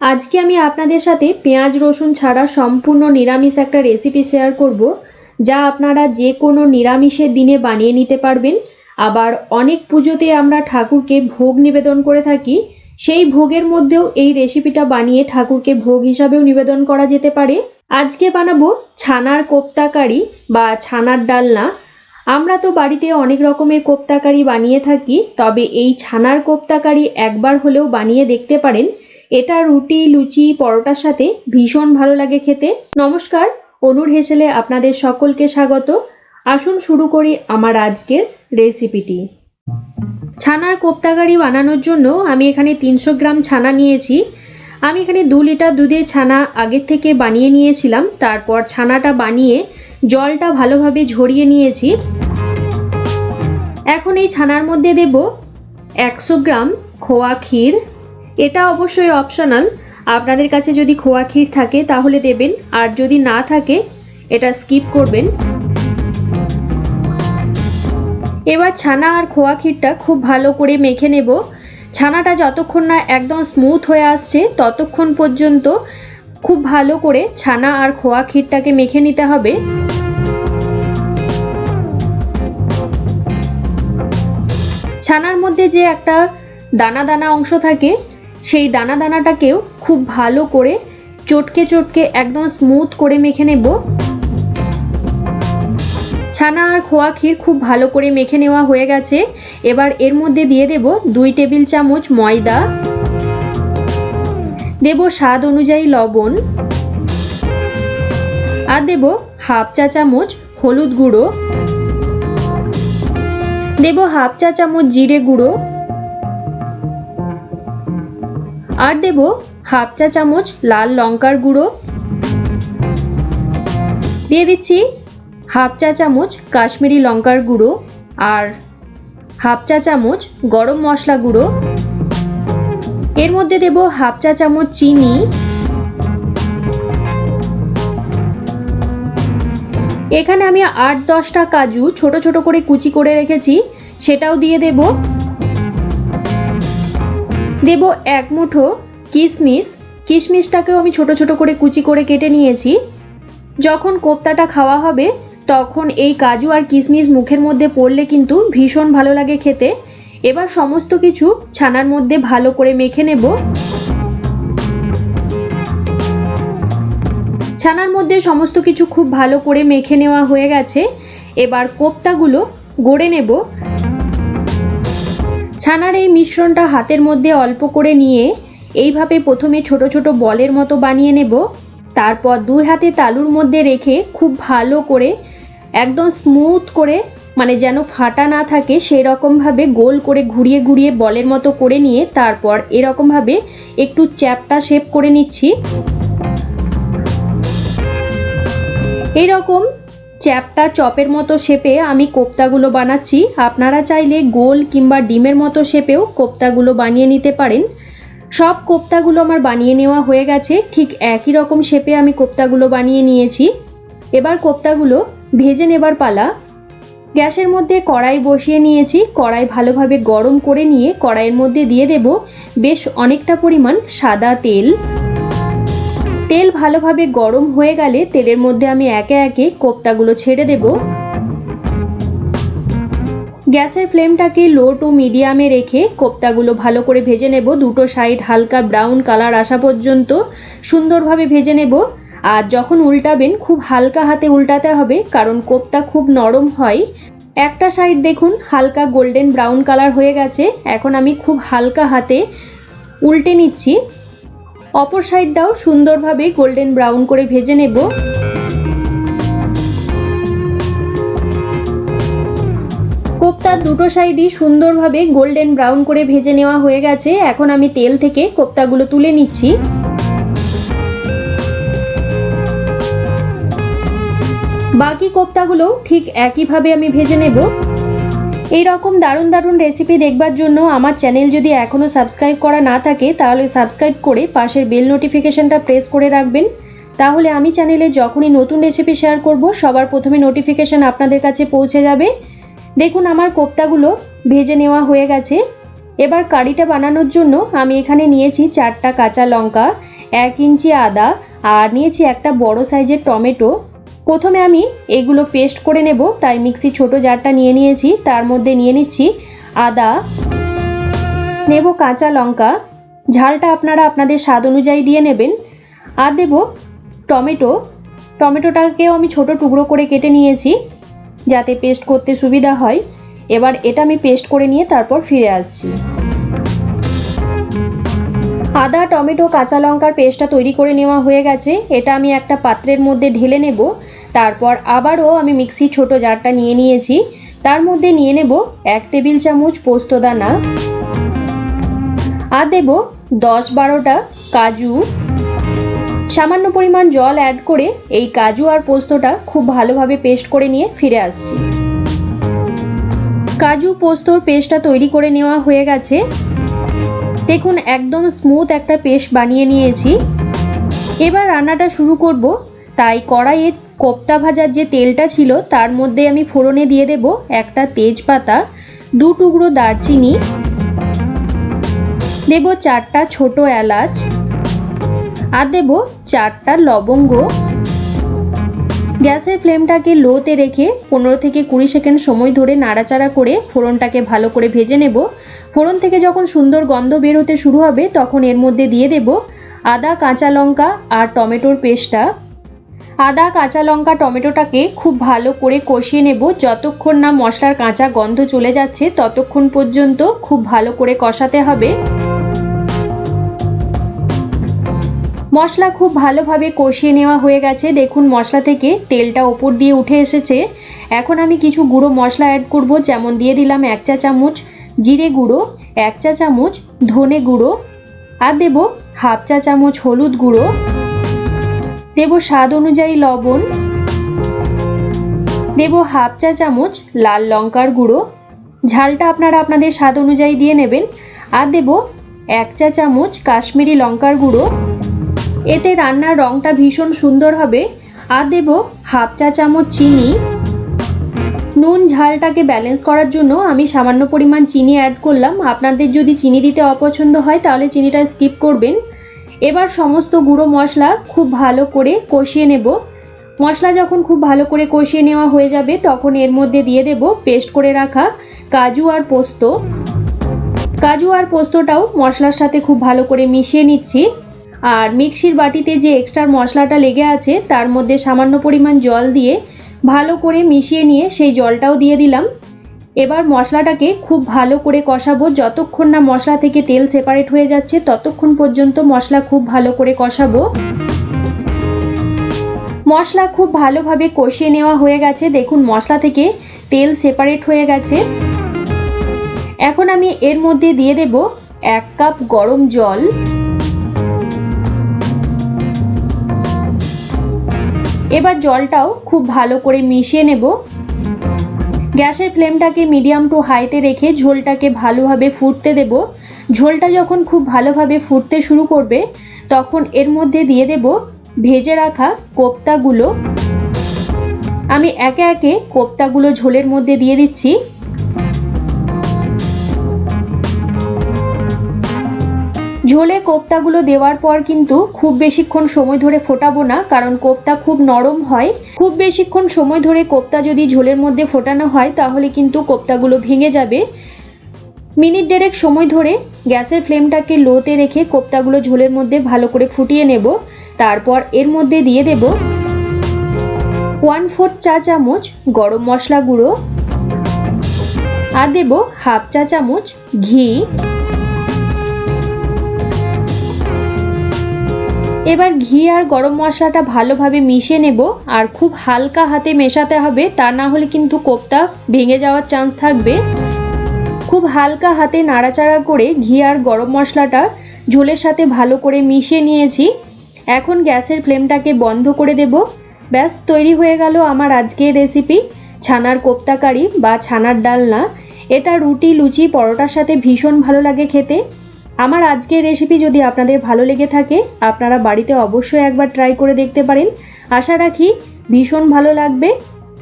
আজকে আমি আপনাদের সাথে পেঁয়াজ, রসুন ছাড়া সম্পূর্ণ নিরামিষ একটা রেসিপি শেয়ার করব, যা আপনারা যে কোনো নিরামিষের দিনে বানিয়ে নিতে পারবেন। আবার অনেক পুজোতে আমরা ঠাকুরকে ভোগ নিবেদন করে থাকি, সেই ভোগের মধ্যেও এই রেসিপিটা বানিয়ে ঠাকুরকে ভোগ হিসাবেও নিবেদন করা যেতে পারে। আজকে বানাবো ছানার কোপ্তা কারি বা ছানার ডালনা। আমরা তো বাড়িতে অনেক রকমের কোপ্তা কারি বানিয়ে থাকি, তবে এই ছানার কোপ্তাকারি একবার হলেও বানিয়ে দেখতে পারেন। এটা রুটি, লুচি, পরোটার সাথে ভীষণ ভালো লাগে খেতে। নমস্কার, অনুর হেসেলে আপনাদের সকলকে স্বাগত। আসুন শুরু করি আমার আজকের রেসিপিটি। ছানার কোপ্তাকারি বানানোর জন্য আমি এখানে তিনশো গ্রাম ছানা নিয়েছি। আমি এখানে দু লিটার দুধের ছানা আগের থেকে বানিয়ে নিয়েছিলাম। তারপর ছানাটা বানিয়ে জলটা ভালোভাবে ঝরিয়ে নিয়েছি। এখন এই ছানার মধ্যে দেব একশো গ্রাম খোয়া ক্ষীর এটা অবশ্যই অপশনাল আপনাদের কাছে যদি খোয়া ক্ষীর থাকে তাহলে দেবেন, আর যদি না থাকে, এটা স্কিপ করবেন। এবার ছানা আর খোয়া ক্ষীরটা খুব ভালো করে মেখে নেব। ছানাটা যতক্ষণ না একদম স্মুথ হয়ে আসছে, ততক্ষণ পর্যন্ত খুব ভালো করে ছানা আর খোয়া ক্ষীরটাকে মেখে নিতে হবে। ছানার মধ্যে যে একটা দানা দানা অংশ থাকে সেই দানা দানাটাকেও খুব ভালো করে চটকে চটকে একদম স্মুথ করে মেখে নেব। ছানা আর খোয়া ক্ষীর খুব ভালো করে মেখে নেওয়া হয়ে গেছে। এবার এর মধ্যে দিয়ে দেব দুই টেবিল চামচ ময়দা। দেব স্বাদ অনুযায়ী লবণ। আর দেব হাফ চা চামচ হলুদ গুঁড়ো। দেব হাফ চা চামচ জিরে গুঁড়ো। আর দেব হাফ চা চামচ লাল লঙ্কার গুঁড়ো। দিয়ে দিচ্ছি হাফ চা চামচ কাশ্মীরি লঙ্কার গুঁড়ো আর হাফ চা চামচ গরম মশলা গুঁড়ো। এর মধ্যে দেব হাফ চা চামচ চিনি। এখানে আমি আট দশটা কাজু ছোট ছোট করে কুচি করে রেখেছি, সেটাও দিয়ে দেব। দেব এক মুঠো কিশমিশ। কিশমিশটাকেও আমি ছোট ছোট করে কুচি করে কেটে নিয়েছি। যখন কোপ্তাটা খাওয়া হবে, তখন এই কাজু আর কিশমিশ মুখের মধ্যে পড়লে কিন্তু ভীষণ ভালো লাগে খেতে। এবার সমস্ত কিছু ছানার মধ্যে ভালো করে মেখে নেব। ছানার মধ্যে সমস্ত কিছু খুব ভালো করে মেখে নেওয়া হয়ে গেছে। এবার কোপ্তাগুলো গড়ে নেব। ছানার এই মিশ্রণটা হাতের মধ্যে অল্প করে নিয়ে এইভাবে প্রথমে ছোট ছোট বলের মতো বানিয়ে নেব। তারপর দুই হাতে তালুর মধ্যে রেখে খুব ভালো করে একদম স্মুথ করে মানে যেন ফাটা না থাকে সেই রকমভাবে গোল করে ঘুরিয়ে ঘুরিয়ে বলের মতো করে নিয়ে তারপর এরকমভাবে একটু চ্যাপটা শেপ করে নিচ্ছি। এইরকম চ্যাপটা চপের মতো শেপে আমি কোপ্তাগুলো বানাচ্ছি। আপনারা চাইলে গোল কিংবা ডিমের মতো শেপেও কোপ্তাগুলো বানিয়ে নিতে পারেন। সব কোপ্তাগুলো আমার বানিয়ে নেওয়া হয়ে গেছে। ঠিক একই রকম শেপে আমি কোপ্তাগুলো বানিয়ে নিয়েছি। এবার কোপ্তাগুলো ভেজে নেবার পালা। গ্যাসের মধ্যে কড়াই বসিয়ে নিয়েছি। কড়াই ভালোভাবে গরম করে নিয়ে কড়াইয়ের মধ্যে দিয়ে দেব। বেশ অনেকটা পরিমাণ সাদা তেল। তেল ভালোভাবে গরম হয়ে গেলে তেলের মধ্যে আমি একে একে কোপ্তাগুলো ছেড়ে দেব। গ্যাসের ফ্লেমটাকে লো টু মিডিয়ামে রেখে কোপ্তাগুলো ভালো করে ভেজে নেব। দুটো সাইড হালকা ব্রাউন কালার আসা পর্যন্ত সুন্দরভাবে ভেজে নেব। আর যখন উল্টাবেন, খুব হালকা হাতে উল্টাতে হবে, কারণ কোপ্তা খুব নরম হয়। একটা সাইড দেখুন, হালকা গোল্ডেন ব্রাউন কালার হয়ে গেছে। এখন আমি খুব হালকা হাতে উল্টে নিচ্ছি। অপর সাইডটাও সুন্দরভাবে গোল্ডেন ব্রাউন করে ভেজে নেব। কোপ্তার দুটো সাইডই সুন্দরভাবে গোল্ডেন ব্রাউন করে ভেজে নেওয়া হয়ে গেছে। এখন আমি তেল থেকে কোপ্তাগুলো তুলে নিচ্ছি। বাকি কোপ্তাগুলো ঠিক একইভাবে আমি ভেজে নেব। এই রকম দারুণ দারুণ রেসিপি দেখবার জন্য আমার চ্যানেল যদি এখনও সাবস্ক্রাইব করা না থাকে, তাহলে সাবস্ক্রাইব করে পাশের বেল নোটিফিকেশনটা প্রেস করে রাখবেন। তাহলে আমি চ্যানেলে যখনই নতুন রেসিপি শেয়ার করব, সবার প্রথমে নোটিফিকেশন আপনাদের কাছে পৌঁছে যাবে। দেখুন আমার কোপ্তাগুলো ভেজে নেওয়া হয়ে গেছে। এবার কারিটা বানানোর জন্য আমি এখানে নিয়েছি চারটা কাঁচা লঙ্কা, এক ইঞ্চি আদা, আর নিয়েছি একটা বড় সাইজের টমেটো। প্রথমে আমি এগুলো পেস্ট করে নেব, তাই মিক্সি ছোট জারটা নিয়ে নিয়েছি, তার মধ্যে নিয়ে নিচ্ছি আদা। নেব কাঁচা লঙ্কা, ঝালটা আপনারা আপনাদের স্বাদ অনুযায়ী দিয়ে নেবেন। আর দেব টমেটো, টমেটোটাকেও আমি ছোট টুকরো করে কেটে নিয়েছি, যাতে পেস্ট করতে সুবিধা হয়। এবার এটা আমি পেস্ট করে নিয়ে তারপর ফিরে আসছি। আদা, টমেটো, কাঁচা লঙ্কার পেস্টটা তৈরি করে নেওয়া হয়ে গেছে। এটা আমি একটা পাত্রের মধ্যে ঢেলে নেব। তারপর আবারও আমি মিক্সি ছোট জারটা নিয়ে নিয়েছি। তার মধ্যে নিয়ে নেব এক টেবিল চামচ পোস্তদানা আর দেব দশ বারোটা কাজু। সামান্য পরিমাণ জল অ্যাড করে এই কাজু আর পোস্তটা খুব ভালোভাবে পেস্ট করে নিয়ে ফিরে আসছি। কাজু পোস্তর পেস্টটা তৈরি করে নেওয়া হয়ে গেছে। দেখুন, একদম স্মুথ একটা পেস্ট বানিয়ে নিয়েছি। এবার রান্নাটা শুরু করব। তাই কড়াইয়ে কোপ্তা ভাজার যে তেলটা ছিল, তার মধ্যে আমি ফোড়নে দিয়ে দেব একটা তেজপাতা, দু টুকরো দারচিনি, দেব চারটা ছোট এলাচ, আর দেব চারটা লবঙ্গ। গ্যাসের ফ্লেমটাকে লোতে রেখে পনেরো থেকে কুড়ি সেকেন্ড সময় ধরে নাড়াচাড়া করে ফোড়নটাকে ভালো করে ভেজে নেব। ফোড়ন থেকে যখন সুন্দর গন্ধ বের হতে শুরু হবে, তখন এর মধ্যে দিয়ে দেব আদা, কাঁচা লঙ্কা আর টমেটোর পেস্টটা। আদা, কাঁচা লঙ্কা, টমেটোটাকে খুব ভালো করে কষিয়ে নেব। যতক্ষণ না মশলার কাঁচা গন্ধ চলে যাচ্ছে, ততক্ষণ পর্যন্ত খুব ভালো করে কষাতে হবে। মশলা খুব ভালোভাবে কষিয়ে নেওয়া হয়ে গেছে। দেখুন, মশলা থেকে তেলটা ওপর দিয়ে উঠে এসেছে। এখন আমি কিছু গুঁড়ো মশলা অ্যাড করব, যেমন দিয়ে দিলাম এক চা চামচ জিরে গুঁড়ো, এক চা চামচ ধনে গুঁড়ো, আর দেব হাফ চা চামচ হলুদ গুঁড়ো। দেব স্বাদ অনুযায়ী লবণ। দেব হাফ চা চামচ লাল লঙ্কার গুঁড়ো। ঝালটা আপনারা আপনাদের স্বাদ অনুযায়ী দিয়ে নেবেন। আর দেব এক চা চামচ কাশ্মীরি লঙ্কার গুঁড়ো। এতে রান্নার রঙটা ভীষণ সুন্দর হবে। আর দেব হাফ চা চামচ চিনি। নুন ঝালটাকে ব্যালেন্স করার জন্য আমি সামান্য পরিমাণ চিনি অ্যাড করলাম। আপনাদের যদি চিনি দিতে অপছন্দ হয়, তাহলে চিনিটা স্কিপ করবেন। এবার সমস্ত গুঁড়ো মশলা খুব ভালো করে কষিয়ে নেব। মশলা যখন খুব ভালো করে কষিয়ে নেওয়া হয়ে যাবে, তখন এর মধ্যে দিয়ে দেব পেস্ট করে রাখা কাজু আর পোস্ত। কাজু আর পোস্তটাও মশলার সাথে খুব ভালো করে মিশিয়ে নিচ্ছি। আর মিক্সির বাটিতে যে এক্সট্রা মশলাটা লেগে আছে, তার মধ্যে সামান্য পরিমাণ জল দিয়ে ভালো করে মিশিয়ে নিয়ে সেই জলটাও দিয়ে দিলাম। এবার মশলাটাকে খুব ভালো করে কষাবো। যতক্ষণ না মশলা থেকে তেল সেপারেট হয়ে যাচ্ছে, ততক্ষণ পর্যন্ত মশলা খুব ভালো করে কষাবো। মশলা খুব ভালোভাবে কষিয়ে নেওয়া হয়ে গেছে। দেখুন, মশলা থেকে তেল সেপারেট হয়ে গেছে। এখন আমি এর মধ্যে দিয়ে দেব এক কাপ গরম জল। এবার জলটাও খুব ভালো করে মিশিয়ে নেব। গ্যাসের ফ্লেমটাকে মিডিয়াম টু হাইতে রেখে ঝোলটাকে ভালোভাবে ফুটতে দেব। ঝোলটা যখন খুব ভালোভাবে ফুটতে শুরু করবে, তখন এর মধ্যে দিয়ে দেব ভেজে রাখা কোপ্তাগুলো। আমি একে একে কোপ্তাগুলো ঝোলের মধ্যে দিয়ে দিচ্ছি। ঝোলে কোপ্তাগুলো দেওয়ার পর কিন্তু খুব বেশিক্ষণ সময় ধরে ফোটাবো না, কারণ কোপ্তা খুব নরম হয়। খুব বেশিক্ষণ সময় ধরে কোপ্তা যদি ঝোলের মধ্যে ফোটানো হয়, তাহলে কিন্তু কোপ্তাগুলো ভেঙে যাবে। মিনিট দেড়েক সময় ধরে গ্যাসের ফ্লেমটাকে লোতে রেখে কোপ্তাগুলো ঝোলের মধ্যে ভালো করে ফুটিয়ে নেব। তারপর এর মধ্যে দিয়ে দেব ওয়ান ফোর্থ চা চামচ গরম মশলা গুঁড়ো। আর দেব হাফ চা চামচ ঘি। এবার ঘি আর গরম মশলাটা ভালোভাবে মিশিয়ে নেব, আর খুব হালকা হাতে মেশাতে হবে, তা না হলে কিন্তু কোপ্তা ভেঙে যাওয়ার চান্স থাকবে। খুব হালকা হাতে নাড়াচাড়া করে ঘি আর গরম মশলাটা ঝোলের সাথে ভালো করে মিশিয়ে নিয়েছি। এখন গ্যাসের ফ্লেমটাকে বন্ধ করে দেব। ব্যাস, তৈরি হয়ে গেল আমার আজকের রেসিপি ছানার কোপ্তা কারি বা ছানার ডালনা। এটা রুটি, লুচি, পরোটার সাথে ভীষণ ভালো লাগে খেতে। আমার আজকের রেসিপি যদি আপনাদের ভালো লেগে থাকে, আপনারা বাড়িতে অবশ্যই একবার ট্রাই করে দেখতে পারেন। আশা রাখি ভীষণ ভালো লাগবে।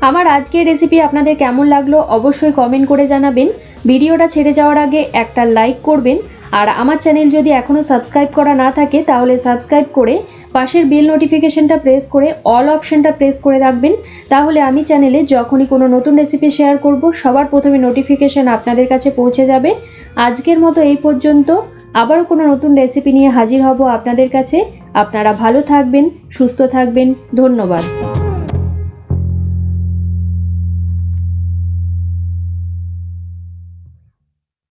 আমার আজকের রেসিপি আপনাদের কেমন লাগল অবশ্যই কমেন্ট করে জানাবেন। ভিডিওটা ছেড়ে যাওয়ার আগে একটা লাইক করবেন। আর আমার চ্যানেল যদি এখনও সাবস্ক্রাইব করা না থাকে, তাহলে সাবস্ক্রাইব করে পাশের বেল নোটিফিকেশনটা প্রেস করে অল অপশনটা প্রেস করে রাখবেন। তাহলে আমি চ্যানেলে যখনই কোনো নতুন রেসিপি শেয়ার করব, সবার প্রথমে নোটিফিকেশন আপনাদের কাছে পৌঁছে যাবে। আজকের মতো এই পর্যন্ত। আবারও কোনো নতুন রেসিপি নিয়ে হাজির হব আপনাদের কাছে। আপনারা ভালো থাকবেন, সুস্থ থাকবেন। ধন্যবাদ।